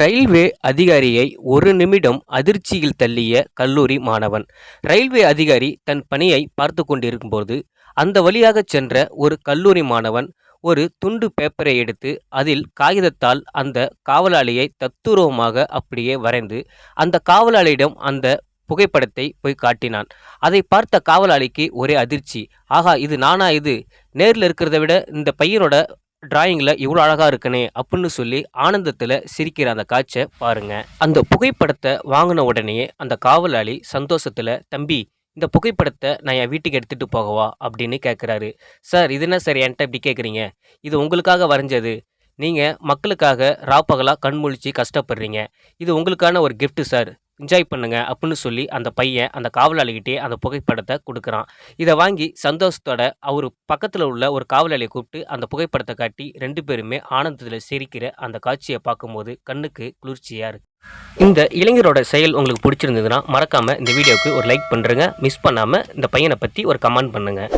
Railway அதிகாரியை ஒரு நிமிடம் அதிர்ச்சியில் தள்ளிய கல்லூரி மாணவன். ரயில்வே அதிகாரி தன் பணியை பார்த்து கொண்டிருக்கும்போது அந்த வழியாக சென்ற ஒரு கல்லூரி மாணவன் ஒரு துண்டு பேப்பரை எடுத்து அதில் காகிதத்தால் அந்த காவலாளியை தத்துரூபமாக அப்படியே வரைந்து அந்த காவலாளியிடம் அந்த புகைப்படத்தை போய் காட்டினான். அதை பார்த்த காவலாளிக்கு ஒரே அதிர்ச்சி. ஆகா இது நானா இது? நேரில் இருக்கிறத விட இந்த பையனோட டிராயிங்கில் இவ்வளோ அழகாக இருக்கனே அப்படின்னு சொல்லி ஆனந்தத்தில் சிரிக்கிற அந்த காட்சியை பாருங்க. அந்த புகைப்படத்தை வாங்கின உடனேயே அந்த காவலாளி சந்தோஷத்தில் தம்பி இந்த புகைப்படத்தை நான் என் வீட்டுக்கு எடுத்துகிட்டு போகவா? அப்படின்னு கேட்குறாரு சார் இது என்ன சார் என்கிட்ட இப்படி கேட்குறீங்க இது உங்களுக்காக வரைஞ்சது. நீங்கள் மக்களுக்காக ராப்பகலாக கண்முழிச்சு கஷ்டப்படுறீங்க. இது உங்களுக்கான ஒரு கிஃப்ட்டு சார். என்ஜாய் பண்ணுங்க அப்படின்னு சொல்லி அந்த பையன் அந்த காவலாளிகிட்டே அந்த புகைப்படத்தை கொடுக்குறான். இதை வாங்கி சந்தோஷத்தோட அவர் பக்கத்தில் உள்ள ஒரு காவலாளியை கூப்பிட்டு அந்த புகைப்படத்தை காட்டி ரெண்டு பேருமே ஆனந்தத்தில் சிரிக்கிற அந்த காட்சியை பார்க்கும்போது கண்ணுக்கு குளிர்ச்சியாக இருக்கு. இந்த இளைஞரோட செயல் உங்களுக்கு பிடிச்சிருந்ததுன்னா மறக்காமல் இந்த வீடியோவுக்கு ஒரு லைக் பண்ணுறங்க மிஸ் பண்ணாமல் இந்த பையனை பற்றி ஒரு கமெண்ட் பண்ணுங்கள்